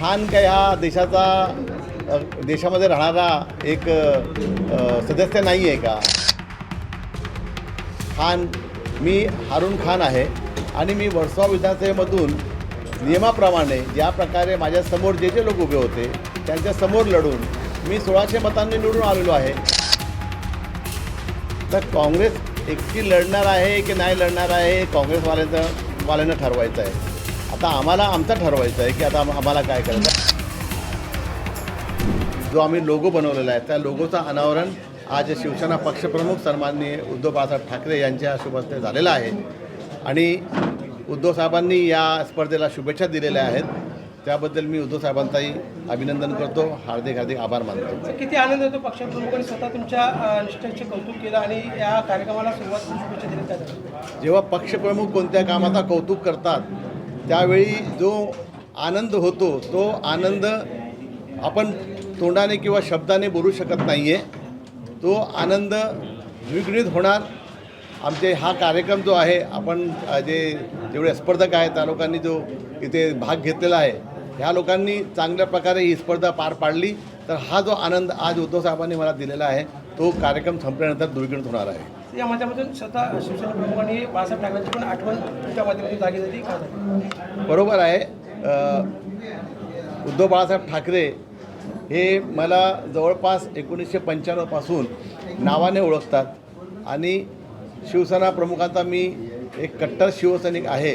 खान काय हा देशाचा देशामध्ये राहणारा एक सदस्य नाही आहे का? खान मी हारून खान आहे आणि मी वर्सोवा विधानसभेमधून नियमाप्रमाणे ज्या प्रकारे माझ्यासमोर जे जे लोक उभे होते त्यांच्यासमोर लढून मी सोळाशे मतांनी निवडून आलेलो आहे. तर काँग्रेस एकटी लढणार आहे की नाही लढणार आहे काँग्रेसवाल्यांचं वाल्यांना ठरवायचं आहे. आता आम्हाला आमचं ठरवायचं आहे की आता आम- आम्हाला काय करायचं आहे. जो आम्ही लोगो बनवलेला आहे त्या लोगोचं अनावरण आज शिवसेना पक्षप्रमुख सन्माननीय उद्धव बाळासाहेब ठाकरे यांच्या शुभ हस्ते झालेलं आहे. आणि उद्धव साहेबांनी या स्पर्धेला शुभेच्छा दिलेल्या आहेत. त्याबद्दल मी उद्धव साहेबांचाही अभिनंदन करतो. हार्दिक हार्दिक आभार मानतो. किती आनंद होतो पक्षप्रमुखांनी स्वतः तुमच्या निष्ठेचे कौतुक केलं आणि या कार्यक्रमाला सुरुवात शुभेच्छा त्यासाठी जेव्हा पक्षप्रमुख कोणत्या कामाचा कौतुक करतात त्यावेळी जो आनंद होतो तो आनंद आपण तोंडाने किंवा शब्दाने बोलू शकत नाही आहे तो आनंद द्विगुणित होणार. आमचे हा कार्यक्रम जो आहे आपण जे जेवढे स्पर्धक आहेत त्या लोकांनी जो इथे भाग घेतलेला आहे ह्या लोकांनी चांगल्या प्रकारे ही स्पर्धा पार पाडली. तर हा जो आनंद आज उद्धव साहेबांनी मला दिलेला आहे तो कार्यक्रम संपल्यानंतर द्विगुणित होणार आहे. या माध्यमातून स्वतः शिवसेना प्रमुखांनी बाळासाहेब ठाकरेंची पण आठवण तुमच्या माध्यमातून जागी झाली का? बरोबर आहे. उद्धव बाळासाहेब ठाकरे हे मला जवळपास एकोणीसशे पंच्याण्णवपासून नावाने ओळखतात आणि शिवसेना प्रमुखांचा मी एक कट्टर शिवसैनिक आहे.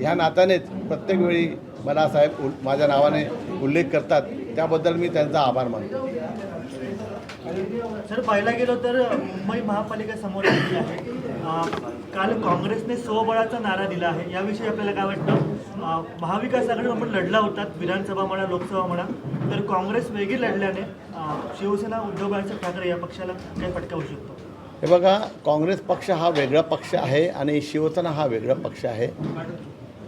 ह्या नात्यानेच प्रत्येक वेळी मला साहेब उल माझ्या नावाने उल्लेख करतात. त्याबद्दल मी त्यांचा आभार मानतो. सर पाहायला गेलो तर मुंबई महापालिका समोर आलेली आहे. काल काँग्रेसने स्वबळाचा नारा दिला आहे. याविषयी आपल्याला काय वाटतं? महाविकास आघाडी आपण लढला होता विधानसभा म्हणा लोकसभा म्हणा. तर काँग्रेस वेगळी लढल्याने शिवसेना उद्धव बाळासाहेब ठाकरे या पक्षाला काय फटका होऊ शकतो. हे बघा काँग्रेस पक्ष हा वेगळा पक्ष आहे आणि शिवसेना हा वेगळा पक्ष आहे.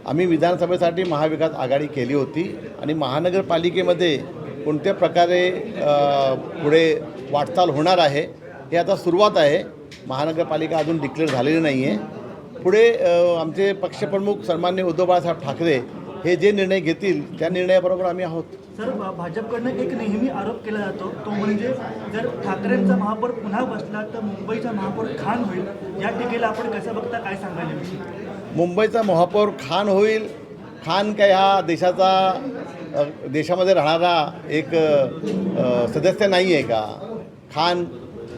आम्ही विधानसभेसाठी महाविकास आघाडी केली होती आणि महानगरपालिकेमध्ये कोणत्या प्रकारे पुढे वाटचाल होणार आहे. हे आता सुरुवात आहे. महानगरपालिका अजून डिक्लेअर झालेली नाही आहे पुढे आमचे पक्षप्रमुख सन्मान्य उद्धव बाळासाहेब ठाकरे हे जे निर्णय घेतील त्या निर्णयाबरोबर आम्ही आहोत. सर भाजपकडनं एक नेहमी आरोप केला जातो. तो म्हणजे जर ठाकरेंचा महापौर पुन्हा बसला तर मुंबईचा महापौर खान होईल. या टीकेला आपण कसं बघता काय सांगायला? मुंबईचा महापौर खान होईल. खान काय हा देशाचा देशामध्ये राहणारा एक सदस्य नाही आहे का? खान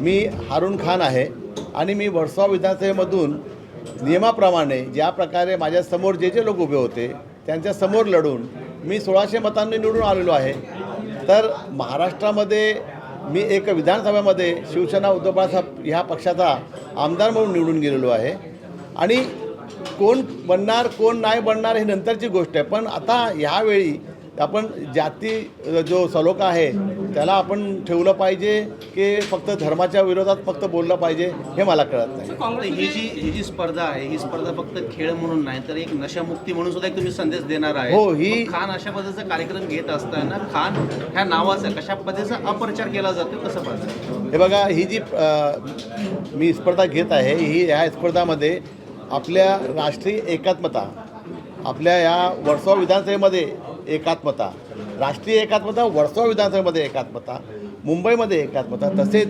मी हारून खान आहे आणि मी वर्सोवा विधानसभेमधून नियमाप्रमाणे ज्या प्रकारे माझ्यासमोर जे जे लोक उभे होते त्यांच्यासमोर लढून मी सोळाशे मतांनी निवडून आलेलो आहे. तर महाराष्ट्रामध्ये मी एक विधानसभेमध्ये शिवसेना उद्धव बाळासाहेब ह्या पक्षाचा आमदार म्हणून निवडून गेलेलो आहे. आणि कोण बनणार कोण नाही बनणार हे नंतरची गोष्ट आहे. पण आता ह्यावेळी आपण जाती जो सलोखा आहे त्याला आपण ठेवलं पाहिजे की फक्त धर्माच्या विरोधात फक्त बोललं पाहिजे हे मला कळत नाही. ही जी ही जी स्पर्धा आहे ही स्पर्धा फक्त खेळ म्हणून नाही तर एक नशामुक्ती म्हणून सुद्धा एक तुम्ही संदेश देणार आहे. हो, ही- खान अशा पद्धतीचा कार्यक्रम घेत असताना खान ह्या नावाचा कशा पद्धतीचा अप्रचार केला जातो कसं पाहतं? हे बघा ही जी मी स्पर्धा घेत आहे ही ह्या स्पर्धामध्ये आपल्या राष्ट्रीय एकात्मता आपल्या या वर्सोवा विधानसभेमध्ये एकात्मता. राष्ट्रीय एकात्मता वर्सोवा विधानसभेमध्ये एकात्मता मुंबईमध्ये एकात्मता तसेच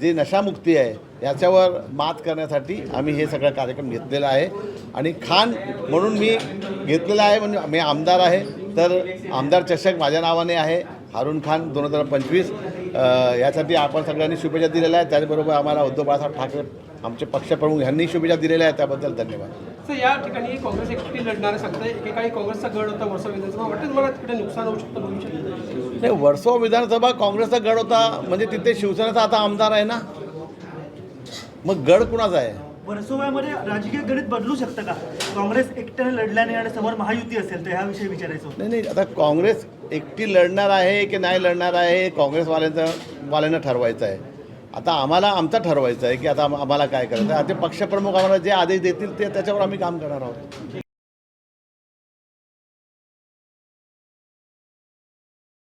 जे नशामुक्ती आहे याच्यावर मात करण्यासाठी आम्ही हे सगळं कार्यक्रम घेतलेला आहे. आणि खान म्हणून मी घेतलेला आहे म्हणजे मी आमदार आहे तर आमदार चषक माझ्या नावाने आहे हारून खान दोन हजार पंचवीस. यासाठी आपण सगळ्यांनी शुभेच्छा दिलेल्या आहेत. त्याचबरोबर आम्हाला उद्धव बाळासाहेब ठाकरे आमचे पक्षप्रमुख यांनी शुभेच्छा दिलेल्या आहेत त्याबद्दल धन्यवाद. तर या ठिकाणी काँग्रेस एकटी लढणार सांगताय. एकेकाळी काँग्रेसचा गड होता वर्षा विधानसभा. वाटतं मला तिकडे नुकसान होऊ शकतं भविष्यात नाही वर्सोवा विधानसभा काँग्रेसचा गड होता म्हणजे तिथे शिवसेनेचा आता आमदार आहे ना? मग गड कुणाचा आहे? वर्सोव्यामध्ये राजकीय गणित बदलू शकतं का? काँग्रेस एकट्याने लढल्याने आणि समोर महायुती असेल तर ह्याविषयी विचारायचं नाही नाही आता काँग्रेस एकटी लढणार आहे की नाही लढणार आहे हे काँग्रेसवाल्यांचं वाल्यांना ठरवायचं आहे. आता आम्हाला आमचं ठरवायचं आहे की आता आम्हाला काय करायचं आहे. आता पक्षप्रमुख आम्हाला जे आदेश देतील ते त्याच्यावर आम्ही काम करणार आहोत.